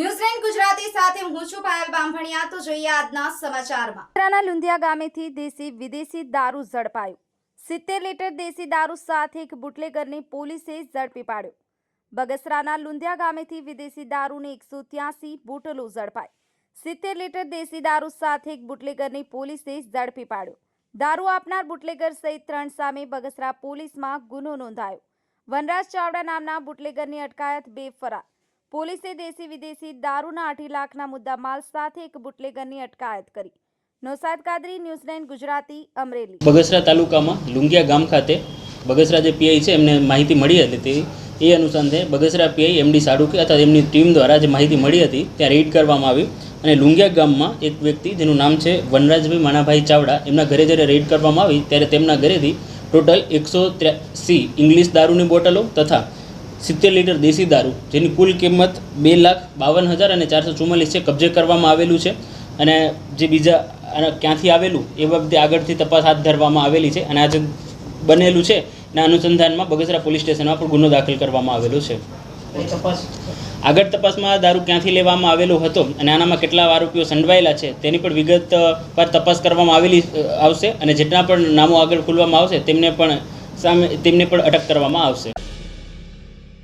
ન્યૂઝલેન્ડ ગુજરાતી સિત્તેર લીટર દેશી દારૂ સાથે ઝડપી પાડ્યો. દારૂ આપનાર બુટલેગર સહિત ત્રણ સામે બગસરા પોલીસમાં ગુનો નોંધાયો. વનરાજ ચાવડા નામના બુટલેગરની અટકાયત, બે ફરાર. પોલીસે દેશી વિદેશી દારૂના અઢી લાખના મુદ્દા માલ સાથે એક બુટલેગરની અટકાયત કરી. નોસાદ કાદરી ન્યૂઝલેન્ડ ગુજરાતી, અમરેલી. બગસરા તાલુકામાં લુંગિયા ગામ ખાતે બગસરા જે પીઆઈ છે, એમને માહિતી મળી હતી તે, એ અનુસંધે બગસરા પીઆઈ એમડી સાડુકી અથવા એમની ટીમ દ્વારા જે માહિતી મળી હતી, ત્યાં રેડ કરવામાં આવી અને લુંગિયા ગામમાં એક વ્યક્તિ જેનું નામ છે વનરાજભાઈ માણાભાઈ ચાવડા, એમના ઘરે જ્યારે રેડ કરવામાં આવી, ત્યારે તેમના ઘરેથી ટોટલ એકસો ત્ર્યાસી ઇંગ્લિશ દારૂની બોટલો તથા સિત્તેર લીટર દેશી દારૂ જેની કુલ કિંમત બે લાખ બાવન હજાર અને ચારસો ચુમ્માલીસ છે કબજે કરવામાં આવેલું છે. અને જે બીજા અને ક્યાંથી આવેલું એ બાબતે આગળથી તપાસ હાથ ધરવામાં આવેલી છે. અને આ જે બનેલું છે એના અનુસંધાનમાં બગસરા પોલીસ સ્ટેશનમાં પણ ગુનો દાખલ કરવામાં આવેલો છે. આગળ તપાસમાં આ દારૂ ક્યાંથી લેવામાં આવેલો હતો અને આનામાં કેટલા આરોપીઓ સંડવાયેલા છે તેની પણ વિગત પર તપાસ કરવામાં આવેલી આવશે. અને જેટલા પણ નામો આગળ ખોલવામાં આવશે તેમને પણ સામે તેમને પણ અટક કરવામાં આવશે.